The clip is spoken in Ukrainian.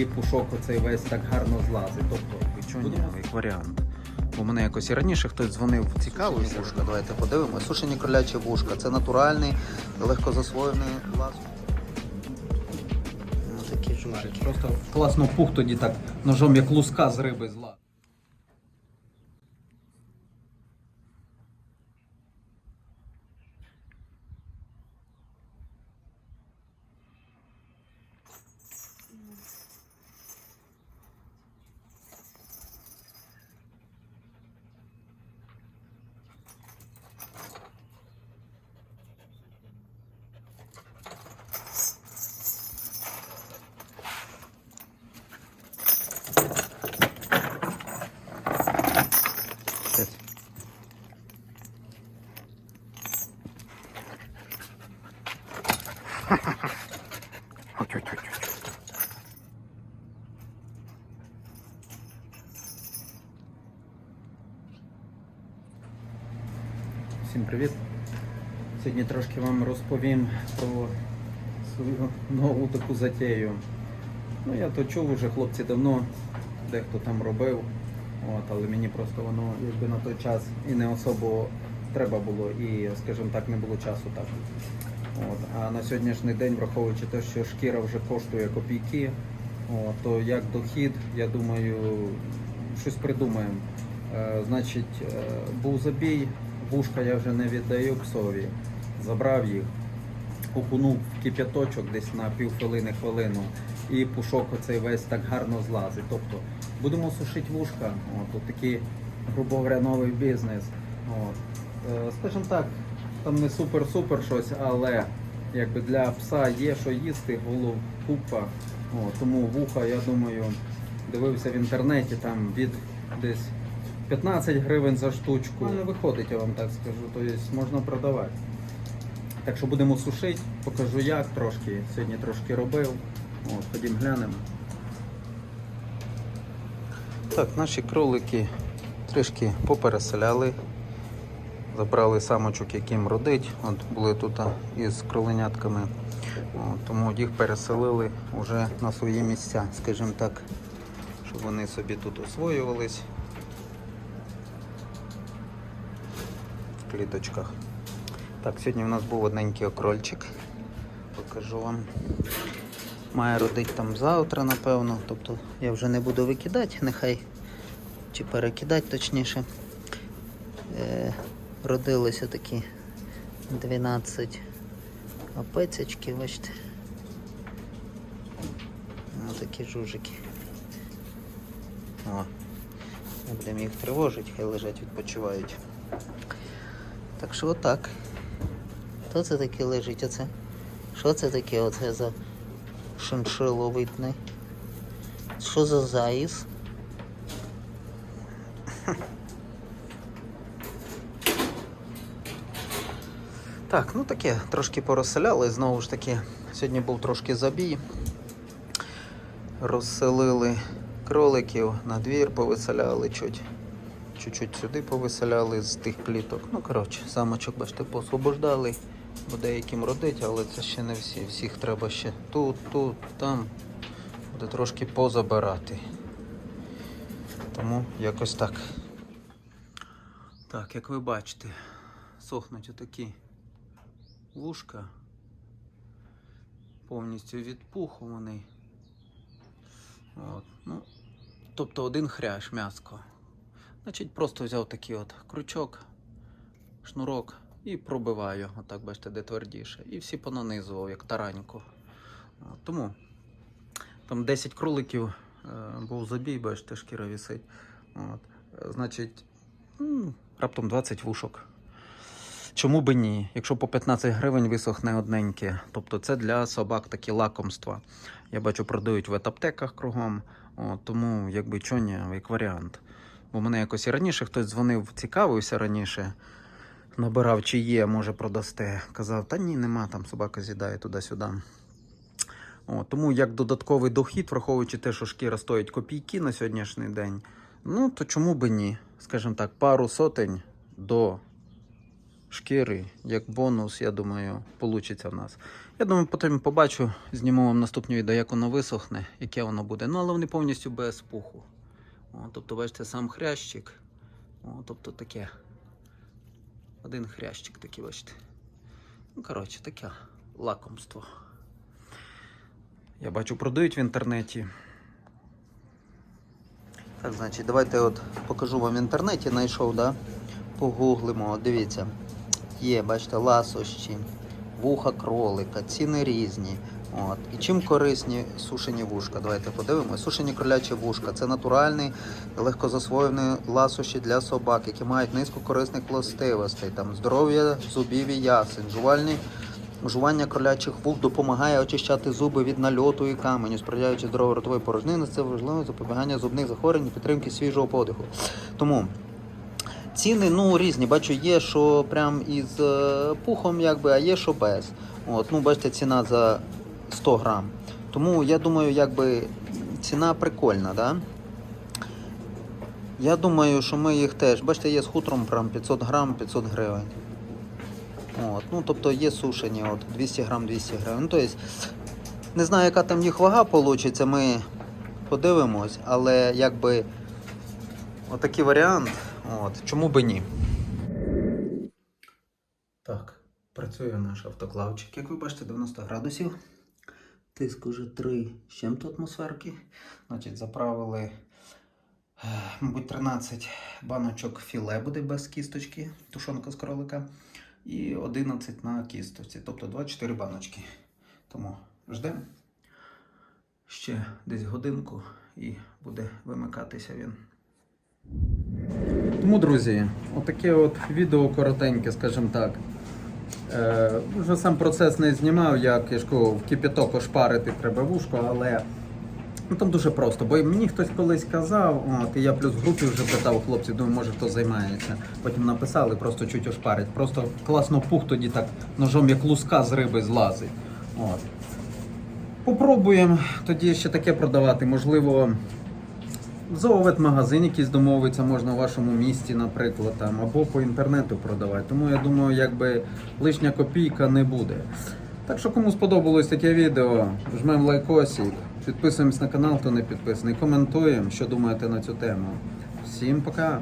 і пушок оцей весь так гарно злазить. Тобто, як варіант. Бо мене якось і раніше хтось дзвонив цікавився. Вушка, давайте подивимося. Сушені кролячі вушка. Це натуральний, легко засвоєний лаз. Ну, такі жужики. просто класно пух тоді так ножом як луска з риби зла. Всім привіт! Сьогодні трошки вам розповім про свою нову таку затею. Ну я то чув уже хлопці давно, дехто там робив, от, але мені просто воно якби на той час і не особо треба було, і, скажімо так, не було часу так. От, а на сьогоднішній день, враховуючи те, що шкіра вже коштує копійки, от, то як дохід, я думаю, щось придумаємо. Е, значить, е, був забій, вушка я вже не віддаю псові. Забрав їх, окунув в кип'яточок десь на півхвилини хвилину, і пушок оцей весь так гарно злазить. Тобто будемо сушити вушка, от, от такий, грубо говоря, новий бізнес. От. Е, Скажімо так, там не супер-супер щось, але якби для пса є що їсти, голов купа. От, тому вуха, я думаю, дивився в інтернеті там від десь 15 гривень за штучку. Не виходить, я вам так скажу, тобто можна продавати. Так що будемо сушити, покажу як трошки. Сьогодні трошки робив. От, ходім глянемо. Так, наші кролики трішки попереселяли. Забрали самочок, яким родить. От були тут із кроленятками. От, тому їх переселили вже на свої місця, скажімо так, щоб вони собі тут освоювались в. Так, сьогодні у нас був одненький окрольчик. Покажу вам. Має родити там завтра, напевно. Тобто я вже не буду викидати, нехай чи перекидати точніше. Е, родилися такі 12 опецячки, бачите. Ось такі жужики. О, будемо їх тривожити, хай лежать, відпочивають. Так що отак. Хто це таке лежить оце? Що це таке оце за шиншиловидний? Що за заїз? Так, ну таке, трошки порозселяли. Знову ж таки, сьогодні був трошки забій. Розселили кроликів, на двір повиселяли чуть. Чуть-чуть сюди повиселяли з тих кліток. Ну, коротше, самочок, бачите, посвобождали, бо деяким родить, але це ще не всі. Всіх треба ще тут, тут, там. Буде трошки позабирати. Тому якось так. Так, як ви бачите, сохнуть отакі вушка. Повністю від пуху вони. От, ну, тобто один хрящ м'яско. Значить, просто взяв такий от крючок, шнурок і пробиваю, отак бачите, де твердіше. І всі понанизував, як тараньку. Тому там 10 кроликів е, був забій, бачите, шкіра висить. От. Значить, раптом 20 вушок. Чому би ні? Якщо по 15 гривень висохне одненьке, тобто це для собак такі лакомства. Я бачу, продають в ветаптеках кругом, О, тому якби чо ні, як варіант. Бо мене якось і раніше хтось дзвонив, цікавився раніше, набирав, чи є, може продасте. Казав, та ні, нема, там собака з'їдає туди-сюди. Тому як додатковий дохід, враховуючи те, що шкіра стоїть копійки на сьогоднішній день, ну то чому би ні? Скажімо так, пару сотень до шкіри, як бонус, я думаю, вийде в нас. Я думаю, потім побачу, зніму вам наступне відео, як воно висохне, яке воно буде. Ну, але вони повністю без пуху. О, тобто, бачите, сам хрящик. О, тобто таке. Один хрящик такий, бачите. Ну, коротше, таке лакомство. Я бачу, продають в інтернеті. Так, значить, давайте от покажу вам в інтернеті, знайшов, да? Погуглимо, дивіться. Є, бачите, ласощі, вуха кролика, ціни різні. От. І чим корисні сушені вушка? Давайте подивимося. Сушені кролячі вушка це натуральний, легкозасвоєний ласощі для собак, які мають низку корисних властивостей, там здоров'я зубів і ясен, жувальні Жування кролячих вух допомагає очищати зуби від нальоту і каменю, сприяючи здорової ротової порожнини. Це важливо запобігання зубних захворювань і підтримки свіжого подиху. Тому ціни ну різні. Бачу, є, що прям із е, пухом, якби, а є, що без. От, ну, бачите, ціна за 100 грам. Тому я думаю, якби ціна прикольна, да? Я думаю, що ми їх теж. Бачите, є з хутром прям 500 грам, 500 гривень. От, ну, тобто є сушені, от, 200 грам, 200 гривень. Ну, тобто, не знаю, яка там їх вага вийде, ми подивимось, але якби отакий варіант, от, чому би ні. Так, працює наш автоклавчик. Як ви бачите, 90 градусів. Тиск уже 3 з чим-то атмосферки. Значить, заправили, е, мабуть, 13 баночок філе буде без кісточки, тушонка з кролика. І 11 на кісточці, тобто 24 баночки. Тому ждемо ще десь годинку і буде вимикатися він. Тому, друзі, отаке от відео коротеньке, скажімо так. Е, вже сам процес не знімав, я ж в кипяток ошпарити треба вушко, але ну, там дуже просто. Бо мені хтось колись казав, от, і я плюс в групі вже питав хлопців, думаю, може хто займається. Потім написали, просто чуть ошпарить. Просто класно пух тоді так ножом, як луска з риби злазить. От. Попробуємо тоді ще таке продавати. Можливо, Зоовет-магазин якийсь домовиться можна в вашому місті, наприклад, там, або по інтернету продавати. Тому я думаю, якби лишня копійка не буде. Так що кому сподобалось таке відео, жмемо лайкосик, підписуємось на канал, хто не підписаний, коментуємо, що думаєте на цю тему. Всім пока!